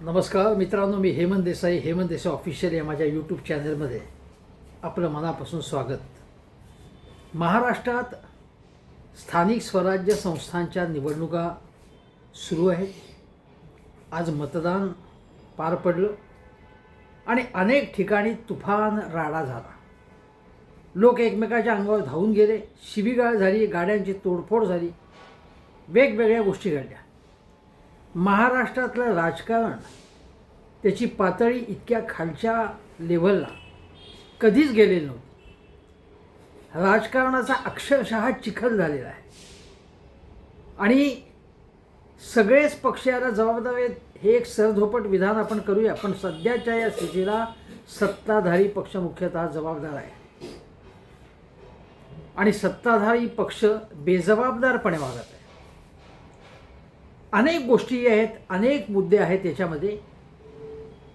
नमस्कार मित्रांनो मी हेमंत देसाई हेमंत देसाई ऑफिशियल या माझ्या यूट्यूब चॅनलमध्ये आपलं मनापासून स्वागत. महाराष्ट्रात स्थानिक स्वराज्य संस्थांच्या निवडणुका सुरू आहेत. आज मतदान पार पडलं आणि अनेक ठिकाणी तुफान राडा झाला. लोक एकमेकाच्या अंगावर धावून गेले शिबिगाळ झाली गाड्यांची तोडफोड झाली वेगवेगळ्या गोष्टी घडल्या. महाराष्ट्रातलं राजकारण त्याची पातळी इतक्या खालच्या लेव्हलला कधीच गेलेली नव्हती. राजकारणाचा अक्षरशः चिखल झालेला आहे. आणि सगळेच पक्ष याला जबाबदार आहेत हे एक सरधोपट विधान आपण करूया पण सध्याच्या या स्थितीला सत्ताधारी पक्ष मुख्यतः जबाबदार आहे. आणि सत्ताधारी पक्ष बेजबाबदारपणे वागत आहे. अनेक गोष्टी आहेत अनेक मुद्दे आहेत याच्यामध्ये.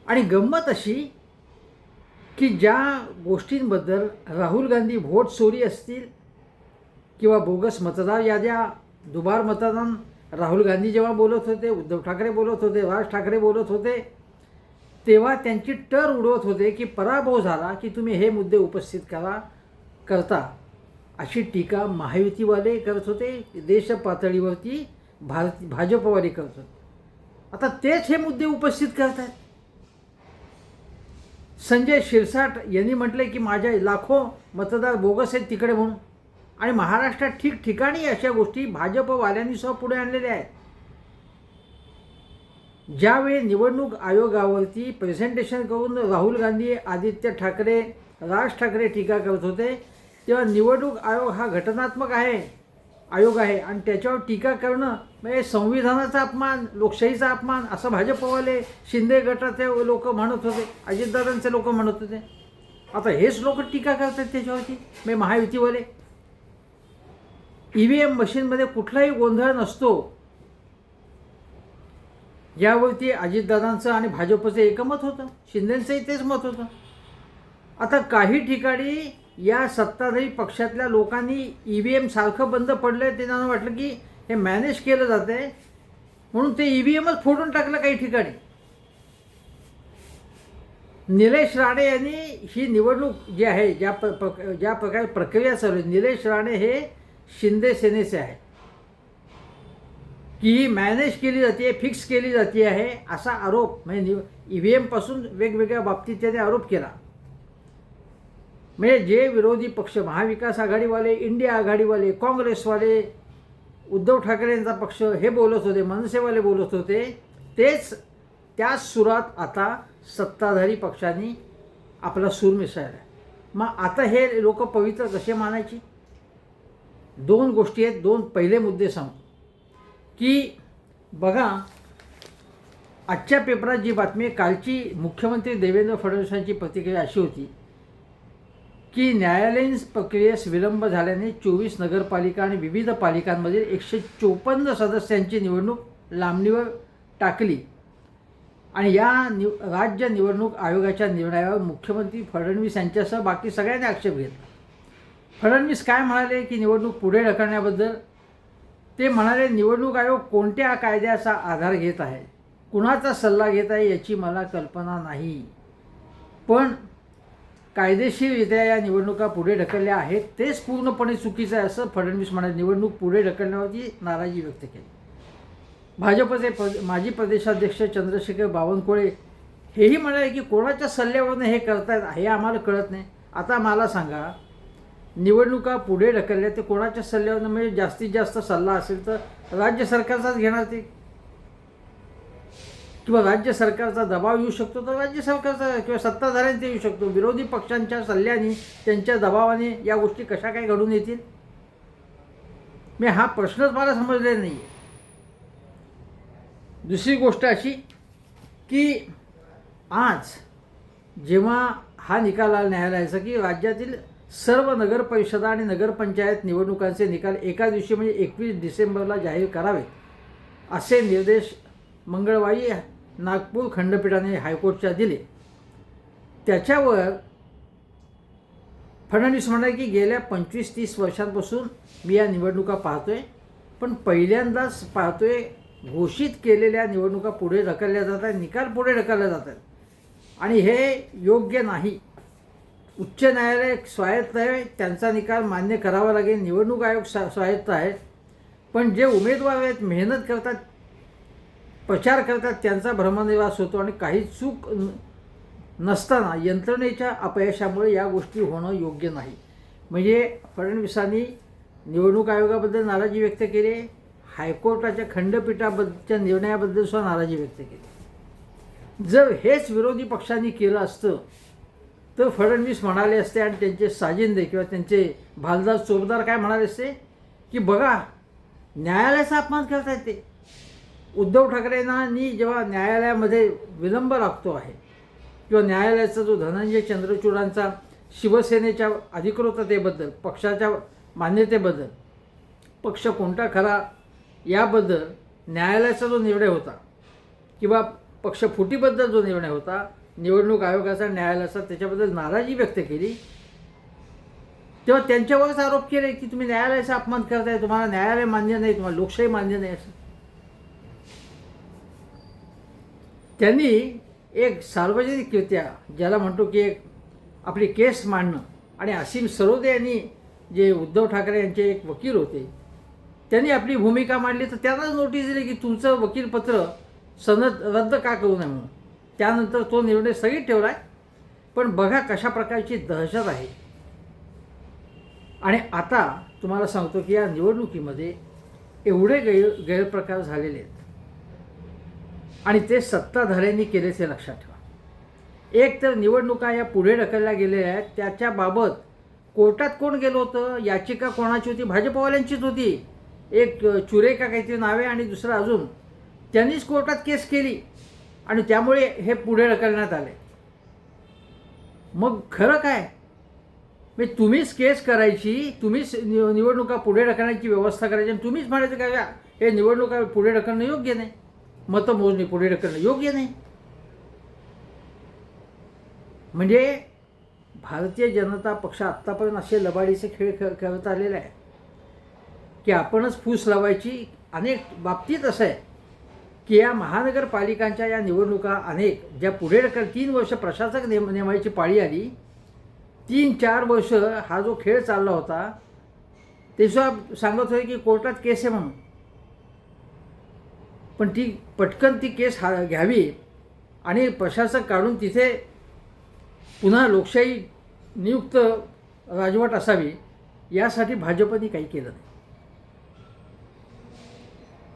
आणि गंमत अशी की ज्या गोष्टींबद्दल राहुल गांधी व्होट चोरी असतील किंवा बोगस मतदार याद्या दुबार मतदान राहुल गांधी जेव्हा बोलत होते उद्धव ठाकरे बोलत होते राज ठाकरे बोलत होते तेव्हा त्यांची टर उडवत होते की पराभव झाला की तुम्ही हे मुद्दे उपस्थित करा करता. अशी टीका महायुतीवाले करत होते देश पातळीवरती भारत भाजपवारी करतात आता तेच हे मुद्दे उपस्थित करत आहेत संजय शिरसाट यांनी म्हटले की माझ्या लाखो मतदार बोगस आहेत तिकडे म्हणून. आणि महाराष्ट्रात ठिकठिकाणी अशा गोष्टी भाजपवाल्यांनी सह पुढे आणलेल्या आहेत. ज्यावेळी निवडणूक आयोगावरती प्रेझेंटेशन करून राहुल गांधी आदित्य ठाकरे राज ठाकरे टीका करत होते तेव्हा निवडणूक आयोग हा घटनात्मक आहे आयोग आहे. आणि त्याच्यावर टीका करणं म्हणजे संविधानाचा अपमान लोकशाहीचा अपमान असं भाजपवाले शिंदे गटाचे लोक म्हणत होते अजितदादांचे लोक म्हणत होते. आता हेच लोक टीका करतात त्याच्यावरती म्हणजे महायुतीवाले. ई व्ही एम मशीनमध्ये कुठलाही गोंधळ नसतो. यावरती अजितदादांचं आणि भाजपचं एकमत होतं शिंदेंचंही तेच मत होतं. आता काही ठिकाणी या सत्ताधारी पक्षातल्या लोकांनी ई व्ही एम सारखं बंद पडलं आहे ते त्यांना वाटलं की हे मॅनेज केलं जात आहे म्हणून ते ई व्ही एमच फोडून टाकलं काही ठिकाणी. निलेश राणे यांनी ही निवडणूक जी आहे ज्या प प- ज्या प्रकारे प्रक्रिया चालू आहे निलेश राणे हे शिंदे सेनेचे आहे की ही मॅनेज केली जाते फिक्स केली जाते आहे असा आरोप म्हणजे ई व्ही एमपासून वेगवेगळ्या बाबतीत त्याने आरोप केला. म्हणजे जे विरोधी पक्ष महाविकास आघाडीवाले इंडिया आघाडीवाले काँग्रेसवाले उद्धव ठाकरे यांचा पक्ष हे बोलत होते मनसेवाले बोलत होते तेच त्याच सुरात आता सत्ताधारी पक्षांनी आपला सूर मिसळला मग आता हे लोक पवित्र कसे मानायची? दोन गोष्टी आहेत दोन पहिले मुद्दे सांगू. की बघा आजच्या पेपरात जी बातमी कालची मुख्यमंत्री देवेंद्र फडणवीसांची प्रतिक्रिया अशी होती की न्यायालयीन प्रक्रियेस विलंब झाल्याने चोवीस नगरपालिका आणि विविध पालिकांमधील एकशे चोपन्न सदस्यांची निवडणूक लांबणीवर टाकली. आणि या नि राज्य निवडणूक आयोगाच्या निर्णयावर मुख्यमंत्री फडणवीस यांच्यासह बाकी सगळ्यांनी आक्षेप घेतला. फडणवीस काय म्हणाले की निवडणूक पुढे ढकलण्याबद्दल? ते म्हणाले निवडणूक आयोग कोणत्या कायद्याचा आधार घेत आहे? कुणाचा सल्ला घेत आहे याची मला कल्पना नाही. पण कायदेशीररित्या या निवडणुका पुढे ढकलल्या आहेत तेच पूर्णपणे चुकीचं आहे असं फडणवीस म्हणाले. निवडणूक पुढे ढकलण्यावरती नाराजी व्यक्त केली. भाजपचे प्र माजी प्रदेशाध्यक्ष चंद्रशेखर बावनकुळे हेही म्हणाले की कोणाच्या सल्ल्यावरनं हे करतायत हे आम्हाला कळत नाही. आता मला सांगा निवडणुका पुढे ढकलल्या ते कोणाच्या सल्ल्यावरनं? म्हणजे जास्तीत जास्त सल्ला असेल तर राज्य सरकारचाच घेणार ते. किंवा राज्य सरकारचा दबाव येऊ शकतो तर राज्य सरकारचा किंवा सत्ताधाऱ्यांचा येऊ शकतो. विरोधी पक्षांच्या सल्ल्याने त्यांच्या दबावाने या गोष्टी कशा काय घडून येतील? मी हा प्रश्नच मला समजलेला नाही आहे दुसरी गोष्ट अशी की आज जेव्हा हा निकाल आला न्यायालयाचा की राज्यातील सर्व नगर परिषदा आणि नगरपंचायत निवडणुकांचे निकाल एका दिवशी म्हणजे एकवीस डिसेंबरला जाहीर करावेत असे निर्देश मंगळवारी नागपूर खंडपीठाने हायकोर्टच्या दिले. त्याच्यावर फडणवीस म्हणाले की गेल्या पंचवीस तीस वर्षांपासून मी या निवडणुका पाहतोय पण पहिल्यांदाच पाहतोय घोषित केलेल्या निवडणुका पुढे ढकलल्या जातात निकाल पुढे ढकलले जातात आणि हे योग्य नाही. उच्च न्यायालय स्वायत्त आहे त्यांचा निकाल मान्य करावा लागेल निवडणूक आयोग सा स्वायत्त आहेत. पण जे उमेदवार आहेत मेहनत करतात प्रचार करतात त्यांचा भ्रमनिवास होतो आणि काही चूक नसताना यंत्रणेच्या अपयशामुळे या गोष्टी होणं योग्य नाही. म्हणजे फडणवीसांनी निवडणूक आयोगाबद्दल नाराजी व्यक्त केली हायकोर्टाच्या खंडपीठाबद्दलच्या निर्णयाबद्दल सुद्धा नाराजी व्यक्त केली. जर हेच विरोधी पक्षांनी केलं असतं तर फडणवीस म्हणाले असते आणि त्यांचे साजिंदे किंवा त्यांचे भालदार चोपदार काय म्हणाले असते? की बघा न्यायालयाचा अपमान करतायत ते. उद्धव ठाकरेंनी जेव्हा न्यायालयामध्ये विलंब लागतो आहे किंवा न्यायालयाचा जो धनंजय चंद्रचूडांचा शिवसेनेच्या अधिकृततेबद्दल पक्षाच्या मान्यतेबद्दल पक्ष कोणता खरा याबद्दल न्यायालयाचा जो निर्णय होता किंवा पक्ष फुटीबद्दल जो निर्णय होता निवडणूक आयोगाचा न्यायालयाचा त्याच्याबद्दल नाराजी व्यक्त केली तेव्हा त्यांच्यावरच आरोप केले की तुम्ही न्यायालयाचा अपमान करताय तुम्हाला न्यायालय मान्य नाही तुम्हाला लोकशाही मान्य नाही असं. त्यांनी एक सार्वजनिकरित्या ज्याला म्हणतो की एक आपली केस मांडणं आणि असीम सरोदे यांनी जे उद्धव ठाकरे यांचे एक वकील होते त्यांनी आपली भूमिका मांडली तर त्यांनाच नोटीस दिली की तुमचं वकीलपत्र सनद रद्द का करू नये म्हणून. त्यानंतर तो निर्णय स्थगित ठेवला आहे पण बघा कशा प्रकारची दहशत आहे. आणि आता तुम्हाला सांगतो की या निवडणुकीमध्ये एवढे गैर गैरप्रकार झालेले आहेत. आणि ते सत्ताधाऱ्यांनी केल्याचे लक्षात ठेवा. एक तर निवडणुका या पुढे ढकलल्या गेलेल्या आहेत. त्याच्याबाबत कोर्टात कोण गेलं होतं? याचिका कोणाची होती? भाजपवाल्यांचीच होती. एक चुरेका चुरे का काहीतरी नावे आणि दुसरं अजून. त्यांनीच कोर्टात केस केली आणि त्यामुळे हे पुढे ढकलण्यात आले. मग खरं काय? मी तुम्हीच केस करायची तुम्हीच निव निवडणुका पुढे ढकलण्याची व्यवस्था करायची आणि तुम्हीच म्हणायचं का या, हे निवडणुका पुढे ढकलणं योग्य नाही. मतमोजणी पुढे ढकलणं योग्य नाही. म्हणजे भारतीय जनता पक्ष आत्तापर्यंत असे लबाडीचे खेळ खेळ खेळत आलेले आहे की आपणच फूस लावायची अनेक बाबतीत असं आहे की या महानगरपालिकांच्या या निवडणुका अनेक ज्या पुढे ढकल तीन वर्ष प्रशासक नेम नेमायची पाळी आली तीन चार वर्ष हा जो खेळ चालला होता ते सुद्धा सांगत होते की कोर्टात केस आहे म्हणून. पण ती पटकन ती केस हा घ्यावी आणि प्रशासक काढून तिथे पुन्हा लोकशाही नियुक्त राजवट असावी यासाठी भाजपने काही केलं नाही.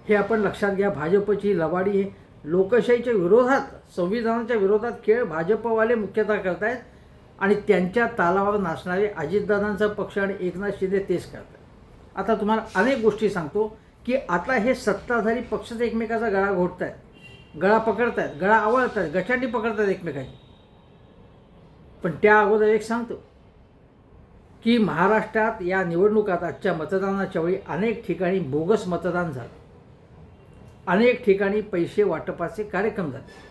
हे आपण लक्षात घ्या भाजपची लवाडी हे लोकशाहीच्या विरोधात संविधानाच्या विरोधात खेळ भाजपवाले मुख्यतः करतायत आणि त्यांच्या तालावर नाचणारे अजितदादांचा पक्ष आणि एकनाथ शिंदे तेच करतात आता तुम्हाला अनेक गोष्टी सांगतो. की आता हे सत्ताधारी पक्षच एकमेकाचा गळा घोटत आहेत गळा पकडत आहेत गळा आवळत आहेत गचांडी पकडतात एकमेकांनी. पण त्या अगोदर एक सांगतो की महाराष्ट्रात या निवडणुकात आजच्या मतदानाच्या वेळी अनेक ठिकाणी बोगस मतदान झालं. अनेक ठिकाणी पैसे वाटपाचे कार्यक्रम झाले.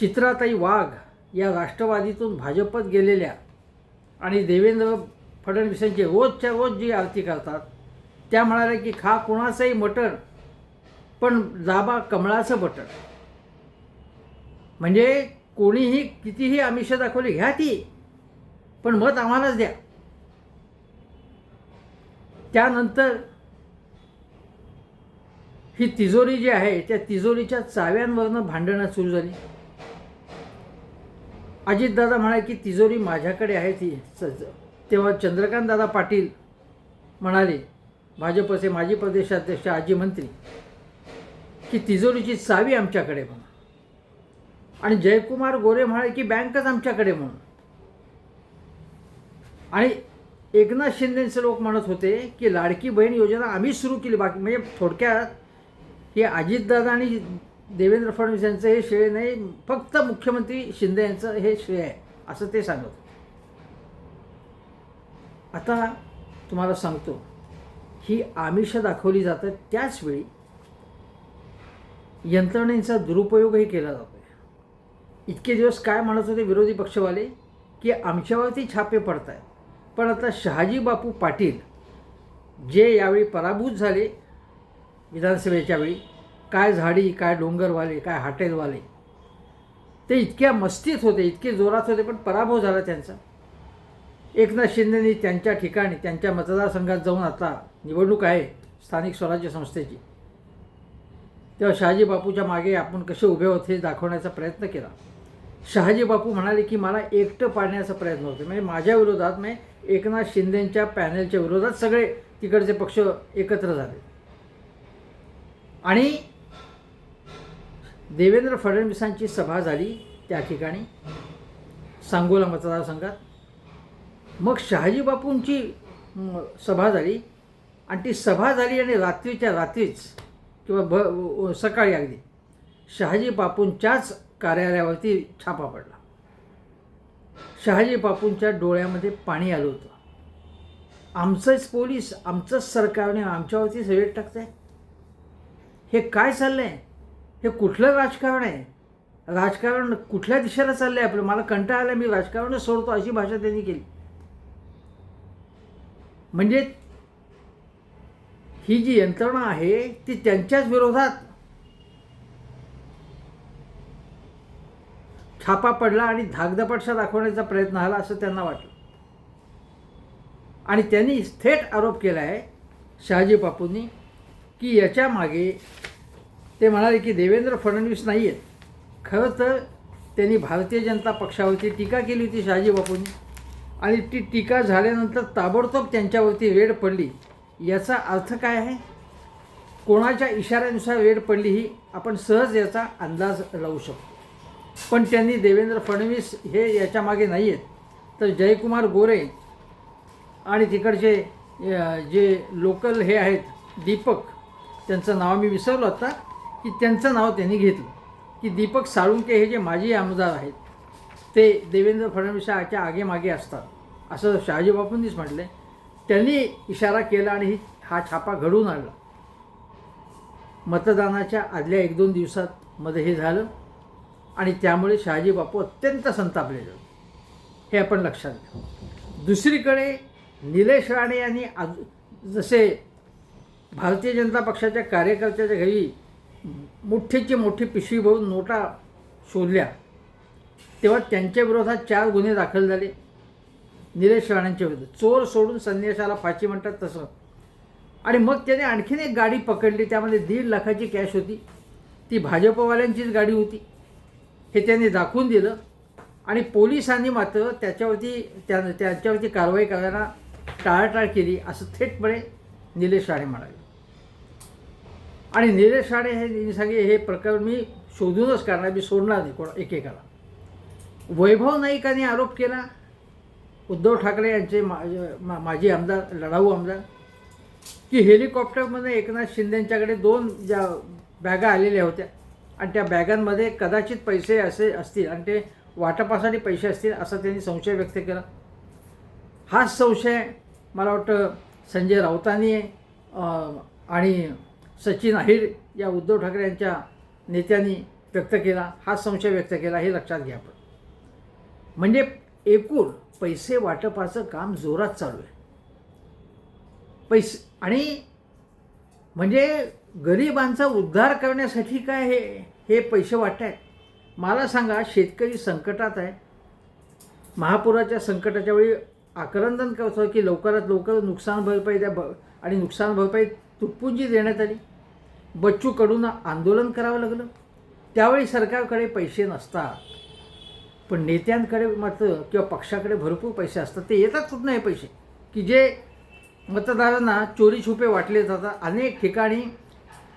चित्राताई वाघ या राष्ट्रवादीतून भाजपत गेलेल्या आणि देवेंद्र फडणवीसांची रोजच्या रोज जी आरती करतात त्या म्हणाल्या की खा कोणाचंही मटण पण दाबा कमळाचं बटण म्हणजे कोणीही कितीही आमिष दाखवली घ्या ती पण मत आम्हालाच द्या. त्यानंतर ही तिजोरी जी आहे त्या तिजोरीच्या चाव्यांवरनं भांडणं सुरू झाली. अजितदादा म्हणाले की तिजोरी माझ्याकडे आहे ती. तेव्हा चंद्रकांत दादा पाटील म्हणाले भाजपचे माजी प्रदेशाध्यक्ष आजी मंत्री की तिजोरीची चावी आमच्याकडे म्हणून. आणि जयकुमार गोरे म्हणाले की बँकच आमच्याकडे म्हणून. आणि एकनाथ शिंदेचे लोक म्हणत होते की लाडकी बहीण योजना आम्हीच सुरू केली बाकी म्हणजे थोडक्यात हे अजितदादा आणि देवेंद्र फडणवीस यांचं हे श्रेय नाही फक्त मुख्यमंत्री शिंदे यांचं हे श्रेय आहे असं ते सांगत आता तुम्हाला सांगतो ही आमिष दाखवली जातात त्याचवेळी यंत्रणेचा दुरुपयोगही केला जातो इतके दिवस काय म्हणत होते विरोधी पक्षवाले? की आमच्यावरती छापे पडत आहेत पण आता शहाजी बापू पाटील जे यावेळी पराभूत झाले विधानसभेच्या वेळी काय झाडी काय डोंगरवाले काय हॉटेलवाले ते इतक्या मस्तीत होते इतके जोरात होते पण पराभव झाला त्यांचा. एकनाथ शिंदेनी त्यांच्या ठिकाणी त्यांच्या मतदारसंघात जाऊन आता निवडणूक आहे स्थानिक स्वराज्य संस्थेची. तेव्हा शहाजी बापूच्या मागे आपण कसे उभे होत हे दाखवण्याचा प्रयत्न केला. शहाजी बापू म्हणाले की मला एकटं पाडण्याचा प्रयत्न होतो म्हणजे माझ्या विरोधात म्हणजे एकनाथ शिंदेच्या पॅनलच्या विरोधात सगळे तिकडचे पक्ष एकत्र झाले. आणि देवेंद्र फडणवीसांची सभा झाली त्या ठिकाणी सांगोला मतदारसंघात. मग शहाजी बापूंची सभा झाली. आणि ती सभा झाली आणि रात्रीच्या रात्रीच किंवा भ सकाळी अगदी शहाजी बापूंच्याच कार्यालयावरती छापा पडला. शहाजी बापूंच्या डोळ्यामध्ये पाणी आलं होतं. आमचंच पोलीस आमचंच सरकारने आमच्यावरती रेड टाकतंय हे काय चाललंय? हे कुठलं राजकारण आहे? राजकारण कुठल्या दिशेला चाललं आहे आपलं? मला कंटाळा आला मी राजकारणच सोडतो अशी भाषा त्यांनी केली. म्हणजे ही जी यंत्रणा आहे ती त्यांच्याच विरोधात छापा पडला आणि धाकधपटसा दाखवण्याचा प्रयत्न झाला असं त्यांना वाटलं. आणि त्यांनी थेट आरोप केला आहे शहाजी बापूंनी की याच्या मागे ते म्हणाले की देवेंद्र फडणवीस नाही आहेत खरं तर त्यांनी भारतीय जनता पक्षावरती टीका केली होती शहाजी बापूंनी. आणि ती टीका झाल्यानंतर ताबडतोब त्यांच्यावरती रेड पडली. याचा अर्थ काय आहे? कोणाच्या इशाऱ्यानुसार वेळ पडली ही आपण सहज याचा अंदाज लावू शकतो. पण त्यांनी देवेंद्र फडणवीस हे याच्या मागे नाही आहेत तर जयकुमार गोरे आणि तिकडचे जे लोकल हे आहेत दीपक त्यांचं नाव मी विसरलो आता की त्यांचं नाव त्यांनी घेतलं. की दीपक साळुंके हे जे माजी आमदार आहेत ते देवेंद्र फडणवीसाच्या आगेमागे असतात. असं शहाजीबापूंनीच म्हटलं त्यांनी इशारा केला आणि ही हा छापा घडून आणला. मतदानाच्या आदल्या एक दोन दिवसात मध्ये हे झालं आणि त्यामुळे शहाजी बापू अत्यंत संतापलेले होते. हे आपण लक्षात घ्या. दुसरीकडे निलेश राणे यांनी आज जसे भारतीय जनता पक्षाच्या कार्यकर्त्याच्या घरी मोठीची मोठी पिशवी भरून नोटा शोधल्या तेव्हा त्यांच्या विरोधात चार गुन्हे दाखल झाले. निलेश राणेंच्या विरुद्ध. चोर सोडून संन्यासाला फाशी म्हणतात तसं. आणि मग त्याने आणखीन एक गाडी पकडली. त्यामध्ये दीड लाखाची कॅश होती. ती भाजपवाल्यांचीच गाडी होती. हे त्यांनी दाखवून दिलं. आणि पोलिसांनी मात्र त्याच्यावरती त्या त्याच्यावरती कारवाई करायला टाळाटाळ केली असं थेटपणे निलेश राणे म्हणाले. आणि निलेश राणे हे सांगे हे प्रकरण मी शोधूनच करणार मी सोडणार नाही कोणा एकेकाला. वैभव नाईकाने आरोप केला. उद्धव ठाकरे यांचे मा मा- माजी आमदार लढाऊ आमदार की हेलिकॉप्टरमध्ये एकनाथ शिंदेंच्याकडे दोन ज्या बॅगा आलेल्या होत्या आणि त्या बॅगांमध्ये कदाचित पैसे असे असतील आणि ते वाटपासाठी पैसे असतील असा त्यांनी संशय व्यक्त केला. हाच संशय मला वाटतं संजय राऊतांनी आणि सचिन अहिर या उद्धव ठाकरे यांच्या नेत्यांनी व्यक्त केला. हा संशय व्यक्त केला हे लक्षात घ्या आपण. म्हणजे एकूण पैसे वाटपाचं काम जोरात चालू आहे. पैसे आणि म्हणजे गरिबांचा उद्धार करण्यासाठी काय हे हे पैसे वाटत आहेत मला सांगा शेतकरी संकटात आहे. महापुराच्या संकटाच्या वेळी आक्रंदन करतो की लवकरात लवकर नुकसान भरपाई द्या ब आणि नुकसान भरपाई तुटपुंजी देण्यात आली? बच्चूकडून आंदोलन करावं लागलं? त्यावेळी सरकारकडे पैसे नसतात. पण नेत्यांकडे मात्र किंवा पक्षाकडे भरपूर पैसे असतात. ते येतात कुठं हे पैसे? की जे मतदारांना चोरी छुपे वाटले जातात. अनेक ठिकाणी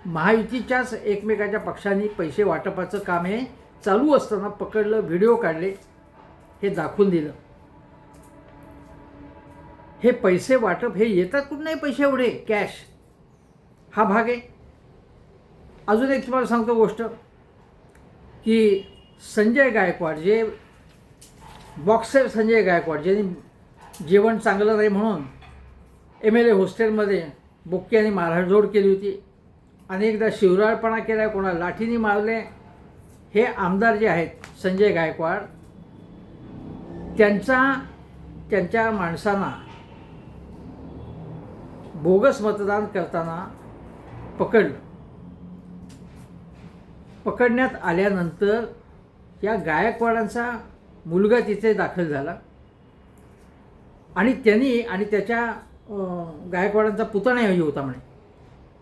महायुतीच्याच एकमेकाच्या पक्षांनी पैसे वाटपाचं काम हे चालू असताना पकडलं व्हिडिओ काढले हे दाखवून दिलं. हे पैसे वाटप हे येतात कुठं नाही पैसे एवढे? कॅश. हा भाग आहे. अजून एक तुम्हाला सांगतो गोष्ट की संजय गायकवाड जे बॉक्सर संजय गायकवाड ज्यांनी जेवण चांगलं नाही म्हणून एम एल ए हॉस्टेलमध्ये बुक्की आणि मारहाणजोड केली होती. अनेकदा शिवराळपणा केला कोणाला लाठीने मारले हे आमदार जे आहेत संजय गायकवाड त्यांचा त्यांच्या माणसांना बोगस मतदान करताना पकडलं पकडण्यात आल्यानंतर या गायकवाडांचा मुलगा तिथे दाखल झाला. आणि त्यांनी आणि त्याच्या गायकवाडांचा गायकवाडांचा पुतणाही होता म्हणे.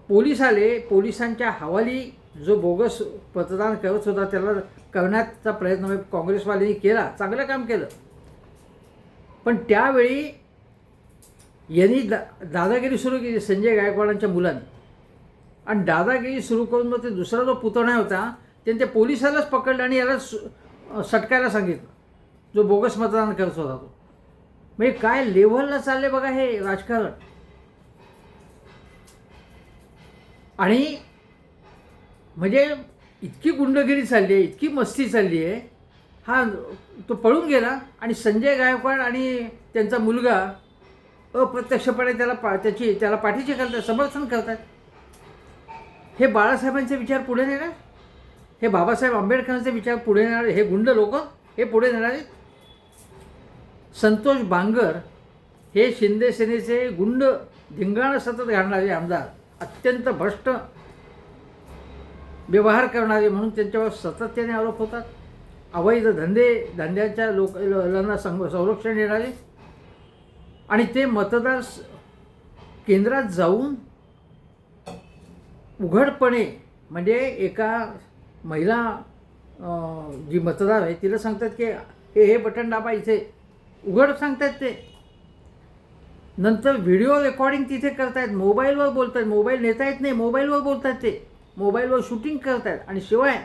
पोलीस आले पोलिसांच्या हवाली जो बोगस मतदान करत होता त्याला करण्याचा प्रयत्न म्हणजे काँग्रेसवाल्यांनी केला चांगलं काम केलं. पण त्यावेळी यांनी दा दादागिरी सुरू केली संजय गायकवाडांच्या मुलांनी. आणि दादागिरी सुरू करून मग ते दुसरा जो पुतणा होता त्यांनी त्या पोलिसालाच पकडलं आणि याला सटकायला सांगितलं. जो बोगस मतदान करत होता तो. म्हणजे काय लेव्हलला चालले बघा हे राजकारण. आणि म्हणजे इतकी गुंडगिरी चालली आहे इतकी मस्ती चालली आहे. हा तो पळून गेला आणि संजय गायकवाड आणि त्यांचा मुलगा अप्रत्यक्षपणे त्याला पा त्याची त्याला पाठीचे करतात समर्थन करतात हे बाळासाहेबांचे विचार पुढे नेणार? हे बाबासाहेब आंबेडकरांचे विचार पुढे नेणारे? हे गुंड लोक हे पुढे नेणारे संतोष बांगर हे शिंदेसेनेचे गुंड धिंगाणं सतत घालणारे आमदार अत्यंत भ्रष्ट व्यवहार करणारे म्हणून त्यांच्यावर सातत्याने आरोप होतात. अवैध धंदे धंद्याच्या लोक लोकांना संग संरक्षण देणारे. आणि ते मतदार केंद्रात जाऊन उघडपणे म्हणजे एका महिला जी मतदार आहे तिला सांगतात की हे हे बटन दाबा इथे. उघड सांगतायत ते. नंतर व्हिडिओ रेकॉर्डिंग तिथे करतायत मोबाईलवर बोलतायत मोबाईल नेता येत नाही मोबाईलवर बोलतात ते. मोबाईलवर शूटिंग करतायत. आणि शिवाय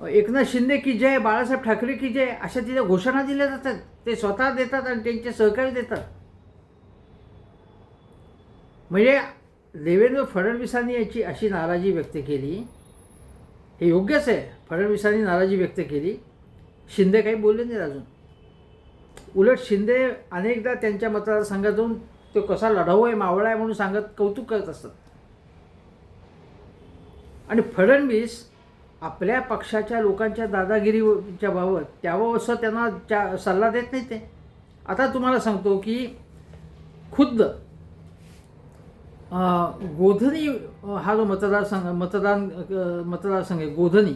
एकनाथ शिंदे की जय बाळासाहेब ठाकरे की जय अशा तिथे घोषणा दिल्या जातात. ते स्वतः देतात आणि त्यांचे सहकारी देतात. म्हणजे देवेंद्र फडणवीसांनी याची अशी नाराजी व्यक्त केली. हे योग्यच आहे. फडणवीसांनी नाराजी व्यक्त केली. शिंदे काही बोलले नाहीत अजून. उलट शिंदे अनेकदा त्यांच्या मतदारसंघात जाऊन तो कसा लढाऊ आहे मावळा आहे म्हणून सांगत कौतुक करत असतात. आणि फडणवीस आपल्या पक्षाच्या लोकांच्या दादागिरीच्या बाबत त्यावर असं त्यांना च्या सल्ला देत नाही ते. आता तुम्हाला सांगतो की खुद्द गोधनी हा जो मतदारसंघ मतदान मतदारसंघ आहे गोधनी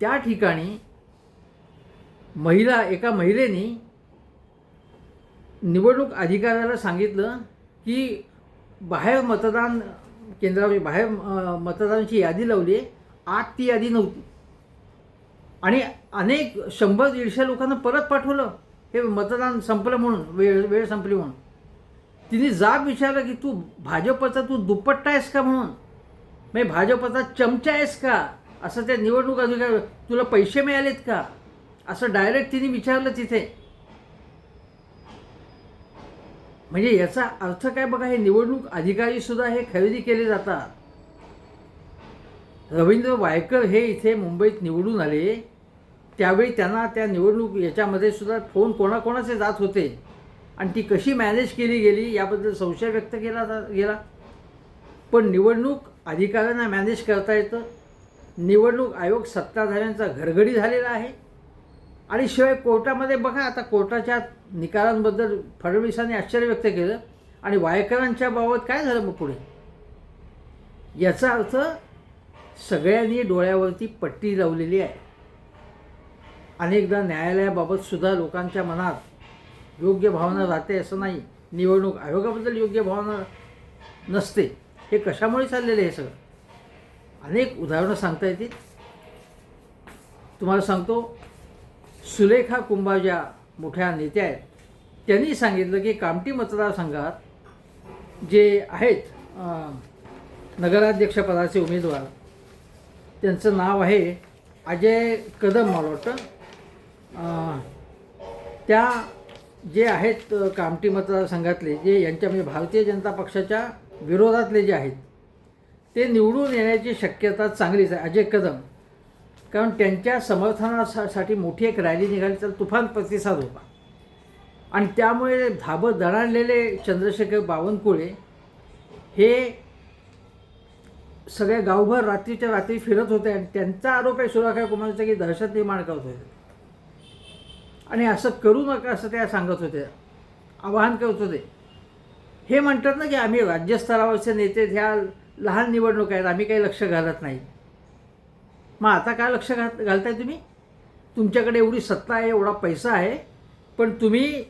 त्या ठिकाणी महिला एका महिलेने निवडणूक अधिकाऱ्याला सांगितलं की बाहेर मतदान केंद्रावर बाहेर मतदानाची यादी लावली. आहे आत ती यादी नव्हती. आणि अनेक शंभर दीडशे लोकांना परत पाठवलं. हे मतदान संपलं म्हणून वेळ वेळ संपली म्हणून. तिने जाब विचारलं की तू भाजपचा तू दुप्पट्टा आहेस का म्हणून? म्हणजे भाजपचा चमचा आहेस का? असं त्या निवडणूक अधिकारी तुला पैसे मिळालेत का? असं डायरेक्ट तिने विचारलं तिथे. म्हणजे याचा अर्थ काय बघा हे निवडणूक अधिकारी सुद्धा हे खरेदी केले जातात. रवींद्र वायकर हे इथे मुंबईत निवडून आले. त्यावेळी त्यांना त्या निवडणूक याच्यामध्ये सुद्धा फोन कोणाकोणाचे जात होते? आणि ती कशी मॅनेज केली गेली याबद्दल संशय व्यक्त केला जा- गेला. पण निवडणूक अधिकाऱ्यांना मॅनेज करता येतं. निवडणूक आयोग सत्ताधाऱ्यांचा घरघडी झालेला आहे. आणि शिवाय कोर्टामध्ये बघा आता कोर्टाच्या निकालांबद्दल फडणवीसांनी आश्चर्य व्यक्त केलं. आणि वायकरांच्या बाबत काय झालं मग पुढे? याचा अर्थ सगळ्यांनी डोळ्यावरती पट्टी लावलेली आहे. अनेकदा न्यायालयाबाबत सुद्धा लोकांच्या मनात योग्य भावना राहते असं नाही. निवडणूक आयोगाबद्दल योग्य भावना नसते. हे कशामुळे चाललेलं आहे हे सगळं? अनेक उदाहरणं सांगता येतील. तुम्हाला सांगतो सुलेखा कुंभा ज्या मोठ्या नेत्या आहेत त्यांनी सांगितलं की कामठी मतदारसंघात जे आहेत नगराध्यक्षपदाचे उमेदवार त्यांचं नाव आहे अजय कदम मला वाटतं त्या जे आहेत कामटी कामठी मतदारसंघातले जे यांच्या म्हणजे भारतीय जनता पक्षाच्या विरोधातले जे आहेत ते निवडून येण्याची शक्यता चांगलीच आहे. अजय कदम कारण त्यांच्या समर्थनासाठी मोठी एक रॅली निघाली तर तुफान प्रतिसाद होता. आणि त्यामुळे धाबत दणाणलेले चंद्रशेखर बावनकुळे हे सगळे गावभर रात्रीच्या रात्री फिरत होते आणि त्यांचा आरोप आहे सुराखा कुमारचा की दहशत निर्माण करत होते. आणि असं करू नका असं त्या सांगत होते. आवाहन करत होते. हे म्हणतात ना की आम्ही राज्यस्तरावरचे नेते ह्या लहान निवडणूक आहेत आम्ही काही लक्ष घालत नाही. मग आता काय लक्ष घात घालताय तुम्ही? तुमच्याकडे एवढी सत्ता आहे एवढा पैसा आहे पण तुम्ही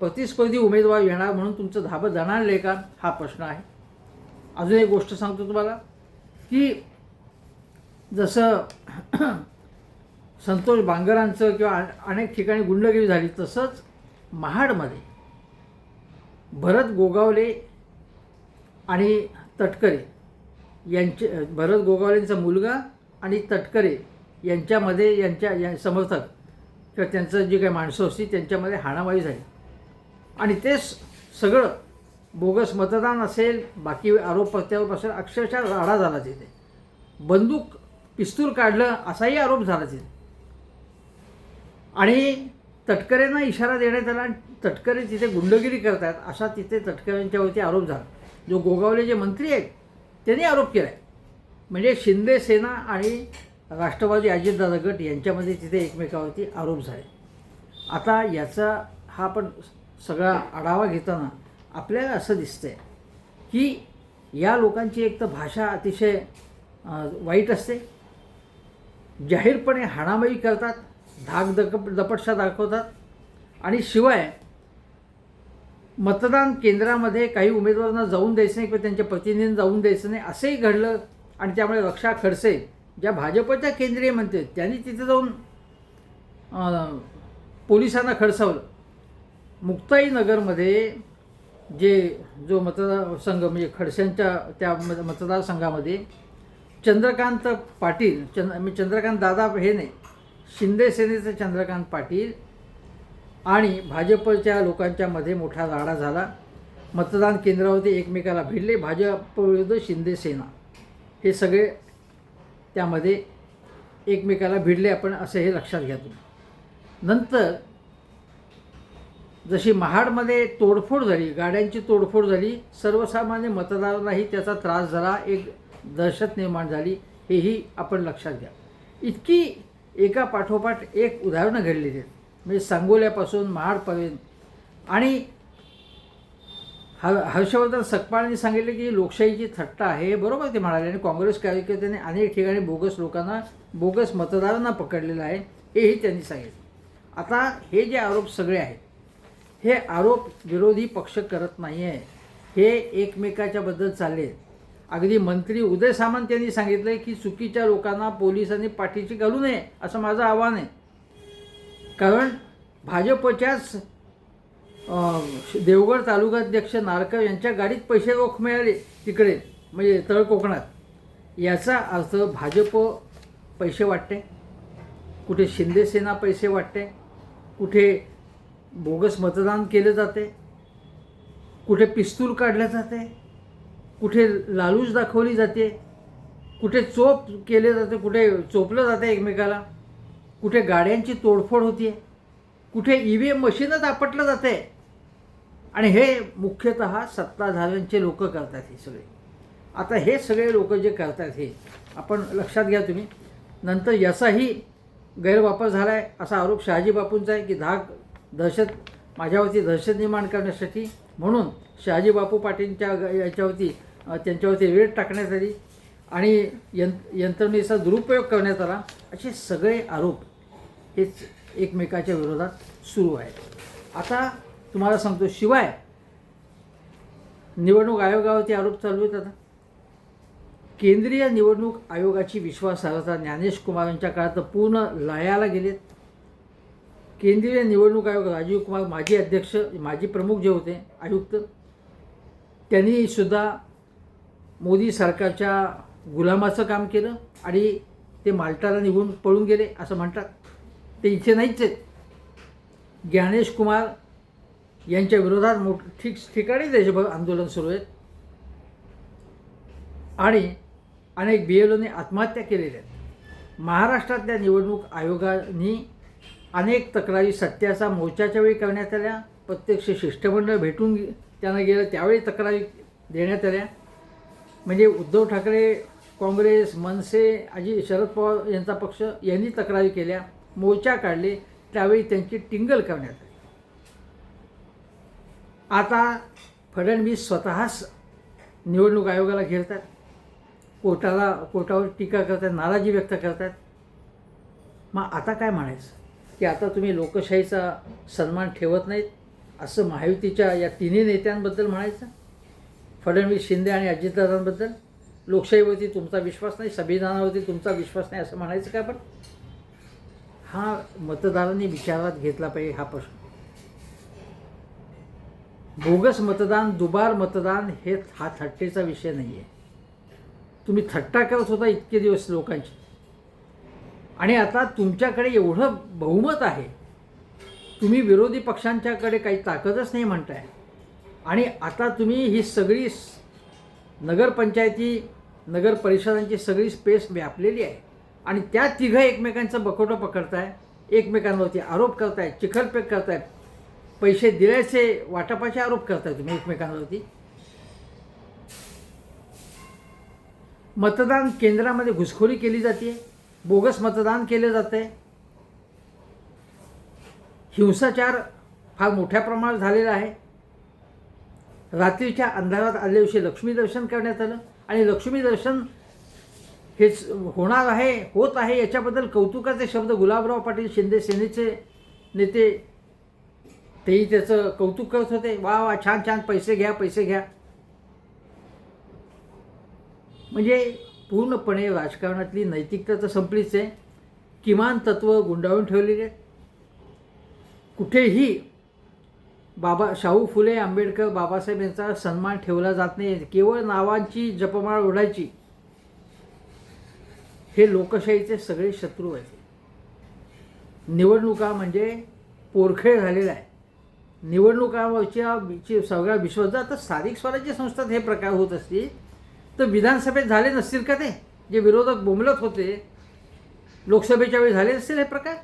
प्रतिस्पर्धी उमेदवार येणार म्हणून तुमचं धाबं जाणार नाही का? हा प्रश्न आहे. अजून एक गोष्ट सांगतो तुम्हाला की जसं संतोष बांगरांचं किंवा अनेक ठिकाणी गुंडगिरी झाली तसंच महाडमध्ये भरत गोगावले आणि तटकरे यांचे भरत गोगावलेंचा मुलगा आणि तटकरे यांच्यामध्ये यांच्या या समर्थक किंवा त्यांचं जी काही माणसं असती त्यांच्यामध्ये हाणामारी झाली. आणि ते सगळं बोगस मतदान असेल बाकी आरोप प्रत्यारोप असेल अक्षरशः राडा झाला तिथे. बंदूक पिस्तूल काढलं असाही आरोप झाला तिथे. आणि तटकरेंना इशारा देण्यात आला आणि तटकरे तिथे गुंडगिरी करतात असा तिथे तटकऱ्यांच्यावरती आरोप झाला. जो गोगावले जे मंत्री आहेत त्यांनी आरोप केला आहे म्हणजे शिंदे सेना आणि राष्ट्रवादी अजितदादा गट यांच्यामध्ये तिथे एकमेकावरती आरोप झाले. आता याचा हा पण सगळा आढावा घेताना आपल्याला असं दिसतंय की या लोकांची एक तर भाषा अतिशय वाईट असते. जाहीरपणे हाणामाई करतात धाक दक दपटशा दाखवतात आणि शिवाय मतदान केंद्रामध्ये काही उमेदवारांना जाऊन द्यायचं नाही किंवा त्यांच्या प्रतिनिधींना जाऊन द्यायचं नाही असंही घडलं आणि त्यामुळे रक्षा खडसे ज्या भाजपच्या केंद्रीय मंत्री आहेत त्यांनी तिथे जाऊन पोलिसांना खडसावलं. मुक्ताई नगरमध्ये जे जो मतदार संघ म्हणजे खडसेंच्या त्या मत- मतदारसंघामध्ये चंद्रकांत पाटील चंद्र मी चंद्रकांत दादा हे नाही शिंदे सेनेचे चंद्रकांत पाटील आणि भाजपच्या लोकांच्या मध्ये मोठा राडा झाला. मतदान केंद्रावरती एकमेकाला भिडले. भाजप विरुद्ध शिंदे सेना. हे सगळे त्यामध्ये एकमेकाला भिडले आपण असं हे लक्षात घ्या तुम्ही. नंतर जशी महाडमध्ये तोडफोड झाली गाड्यांची तोडफोड झाली सर्वसामान्य मतदारांनाही त्याचा त्रास झाला एक दहशत निर्माण झाली हेही आपण लक्षात घ्या. इतकी एका पाठोपाठ एक उदाहरणं घडलेली आहेत. म्हणजे सांगोल्यापासून महाडपर्यंत. आणि ह हर्षवर्धन सकपाळांनी सांगितले की लोकशाहीची थट्टा आहे बरोबर ते म्हणाले. आणि काँग्रेस कार्यकर्त्यांनी अनेक ठिकाणी बोगस लोकांना बोगस मतदारांना पकडलेलं आहे हेही त्यांनी सांगितलं. आता हे जे आरोप सगळे आहेत हे आरोप विरोधी पक्ष करत नाही आहे हे एकमेकाच्याबद्दल चालले. आहेत अगदी मंत्री उदय सामंत यांनी सांगितलं की चुकीच्या लोकांना पोलिसांनी पाठीशी घालू नये असं माझं आव्हान आहे. कारण भाजपच्याच देवगड तालुकाध्यक्ष नारकर यांच्या गाडीत पैसे रोख मिळाले तिकडे म्हणजे तळ कोकणात. याचा अर्थ भाजप पैसे वाटते कुठे शिंदेसेना पैसे वाटते कुठे बोगस मतदान केलं जाते कुठे पिस्तूल काढलं जाते कुठे लालूच दाखवली जाते कुठे चोप केले जाते कुठे चोपलं जाते एकमेकाला कुठे गाड्यांची तोडफोड होती कुठे ई व्ही एम मशीनच आपटलं जाते. आणि हे मुख्यतः सत्ताधाऱ्यांचे लोक करतात हे सगळे. आता हे सगळे लोक जे करतात हे आपण लक्षात घ्या तुम्ही. नंतर याचाही गैरवापर झाला आहे असा आरोप शहाजी बापूंचा आहे की धाक दहशत माझ्यावरती दहशत निर्माण करण्यासाठी म्हणून शहाजी बापू पाटीलच्या ग- याच्यावरती त्यांच्यावरती वेळ टाकण्यात आली आणि यं यंत्रणेचा दुरुपयोग करण्यात आला. असे सगळे आरोप हेच एकमेकाच्या विरोधात सुरू आहेत. आता तुम्हाला सांगतो शिवाय निवडणूक आयोगावरती आरोप चालू आहेत आता. केंद्रीय निवडणूक आयोगाची विश्वासार्हता ज्ञानेश कुमारांच्या काळात पूर्ण लयाला गेलेत. केंद्रीय निवडणूक आयोग राजीव कुमार माजी अध्यक्ष माजी प्रमुख जे होते आयुक्त त्यांनी सुद्धा मोदी सरकारच्या गुलामाचं काम केलं आणि ते माल्टाला निघून पळून गेले असं म्हणतात. ते इथे नाहीच आहेत. ज्ञानेश कुमार यांच्या विरोधात मोठ ठीक ठिकाणी देशभर आंदोलन सुरू आहेत आणि अनेक बी एल ओने आत्महत्या केलेल्या आहेत. महाराष्ट्रातल्या निवडणूक आयोगाने अनेक तक्रारी सत्याचा मोर्चाच्या वेळी करण्यात आल्या. प्रत्यक्ष शिष्टमंडळ भेटून त्यांना गेलं त्यावेळी तक्रारी देण्यात आल्या. म्हणजे उद्धव ठाकरे काँग्रेस मनसे अजी शरद पवार यांचा पक्ष यांनी तक्रारी केल्या मोर्चा काढले त्यावेळी त्यांची टिंगल करण्यात आली. आता फडणवीस स्वतःच निवडणूक आयोगाला घेरतात कोर्टाला कोर्टावर टीका करतात नाराजी व्यक्त करतात. मग आता काय म्हणायचं? की आता तुम्ही लोकशाहीचा सन्मान ठेवत नाहीत असं महायुतीच्या या तिन्ही नेत्यांबद्दल म्हणायचं? फडणवीस शिंदे आणि अजितदादांबद्दल? लोकशाहीवरती तुमचा विश्वास नाही संविधानावरती तुमचा विश्वास नाही असं म्हणायचं का आपण हा मतदारांनी विचारात घेतला पाहिजे हा प्रश्न. बोगस मतदान दुबार मतदान हे हा थट्टेचा विषय नाही आहे तुम्ही थट्टा करत होता इतके दिवस लोकांची आणि आता तुमच्याकडे एवढं बहुमत आहे. तुम्ही विरोधी पक्षांच्याकडे काही ताकदच नाही म्हणताय. आणि आता तुम्ही ही सगळी नगरपंचायती नगर परिषदांची सगळी स्पेस व्यापलेली आहे. आणि त्या तिघं एकमेकांचं बकोटं पकडताय एकमेकांवरती आरोप करताय चिखलपेक करताय. पैसे दिल्याचे वाटपाचे आरोप करताय तुम्ही एकमेकांवरती? मतदान केंद्रामध्ये घुसखोरी केली जाते बोगस मतदान केले जाते. हिंसाचार फार मोठ्या प्रमाणात झालेला आहे. रात्रीच्या अंधारात आदल्या दिवशी लक्ष्मी दर्शन करण्यात आलं आणि लक्ष्मी दर्शन हेच होणार आहे होत आहे याच्याबद्दल कौतुकाचे शब्द गुलाबराव पाटील शिंदे सेनेचे नेते तेही त्याचं कौतुक करत होते. वा वा छान छान पैसे घ्या पैसे घ्या. म्हणजे पूर्णपणे राजकारणातली नैतिकता तर संपलीच आहे. किमान तत्व गुंडाळून ठेवलेली आहेत. कुठेही बाबा शाहू फुले आंबेडकर बाबासाहेब यांचा सन्मान ठेवला जात नाही. केवळ नावांची जपमाळ ओढायची. हे लोकशाहीचे सगळे शत्रू आहेत. निवडणुका म्हणजे पोरखेळ झालेला आहे. निवडणुकावरच्या सगळ्या विश्वास आता स्थानिक स्वराज्य संस्थात हे प्रकार होत असतील तर विधानसभेत झाले नसतील का ते? जे विरोधक बोंबलत होते लोकसभेच्या वेळी झाले नसतील हे प्रकार?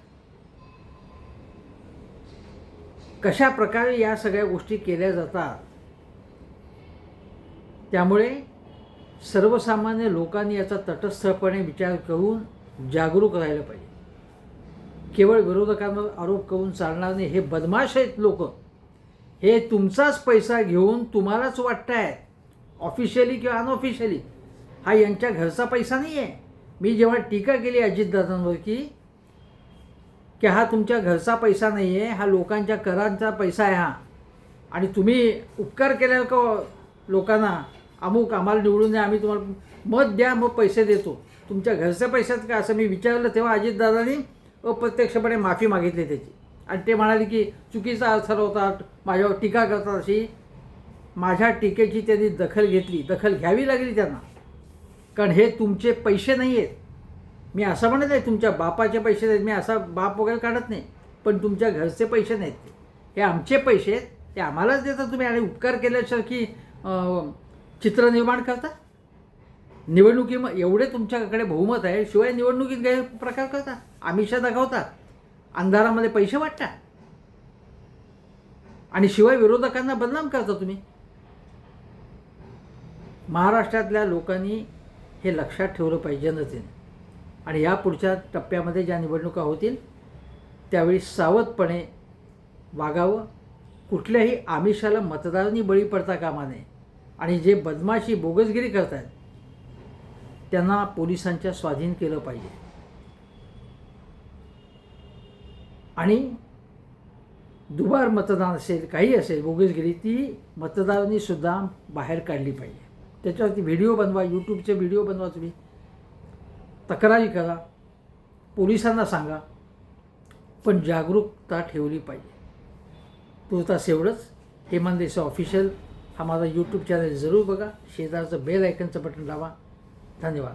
कशा प्रकारे या सगळ्या गोष्टी केल्या जातात? त्यामुळे सर्वसामान्य लोकांनी याचा तटस्थपणे विचार करून जागरूक राहिलं पाहिजे. केवळ विरोधकांवर आरोप करून चालणार नाही हे बदमाश आहेत लोक. हे तुमचाच पैसा घेऊन तुम्हालाच वाटतायत ऑफिशियली किंवा अनऑफिशियली हा यांच्या घरचा पैसा नाही आहे मी जेव्हा टीका केली अजितदादांवर की की हा तुमच्या घरचा पैसा नाही आहे हा लोकांच्या करांचा पैसा आहे हा. आणि तुम्ही उपकार केल्या का लोकांना? अमुक आम्हाला निवडून द्या आम्ही तुम्हाला मत द्या मग पैसे देतो. तुमच्या घरच्या पैशात का? असं मी विचारलं तेव्हा अजितदादांनी अप्रत्यक्षपणे माफी मागितली त्याची. आणि ते म्हणाले की चुकीचा अर्थ होतात माझ्यावर टीका करतात अशी. माझ्या टीकेची त्यांनी दखल घेतली. दखल घ्यावी लागली त्यांना. कारण हे तुमचे पैसे नाही आहेत मी असं म्हणत आहे तुमच्या बापाचे पैसे आहेत मी असा बाप वगैरे काढत नाही. पण तुमच्या घरचे पैसे नाहीत हे आमचे पैसे आहेत. ते आम्हालाच देता तुम्ही. आणि उपकार केल्यासारखी चित्र निर्माण करता? निवडणुकी एवढे तुमच्याकडे बहुमत आहे. शिवाय निवडणुकीत गैरप्रकार करता? आमिषा दाखवता? अंधारामध्ये पैसे वाटता आणि शिवाय विरोधकांना बदनाम करता तुम्ही. महाराष्ट्रातल्या लोकांनी हे लक्षात ठेवलं पाहिजे नसेल. आणि या पुढच्या टप्प्यामध्ये ज्या निवडणुका होतील त्यावेळी सावधपणे वागावं. कुठल्याही आमिषाला मतदारांनी बळी पडता कामा नये. आणि जे बदमाशी बोगसगिरी करतात त्यांना पोलिसांच्या स्वाधीन केलं पाहिजे. आणि दुबार मतदान असेल काही असेल बोगसगिरी ती मतदारांनी सुद्धा बाहेर काढली पाहिजे. त्याच्यावरती व्हिडिओ बनवा यूट्यूबचे व्हिडिओ बनवा तुम्ही. तक्रारी करा पोलिसांना सांगा पण जागरूकता ठेवली पाहिजे. तुर्तास एवढंच हेमंत देसाई ऑफिशियल हा माझा यूट्यूब चॅनल जरूर बघा. शेजारचं बेल आयकनचं बटन लावा. धन्यवाद.